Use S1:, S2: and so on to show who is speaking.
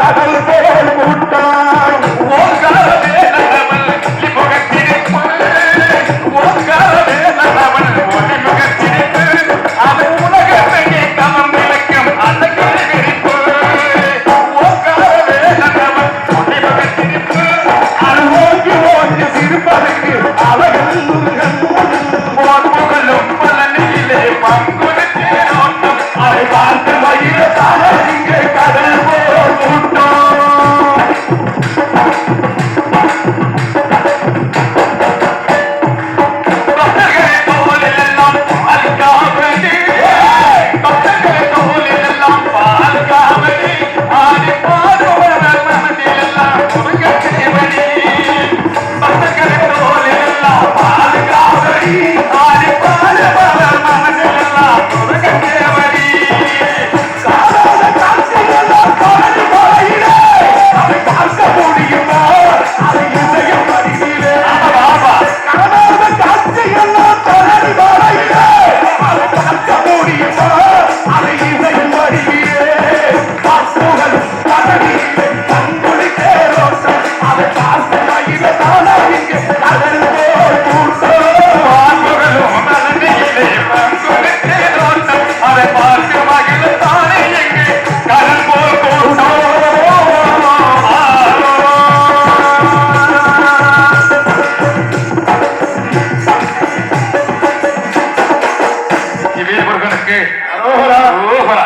S1: கடல் போல்
S2: ಶಿವೇ ಮುರುಗನಕ್ಕೆ ಅರೋಹರ ಅರೋಹರ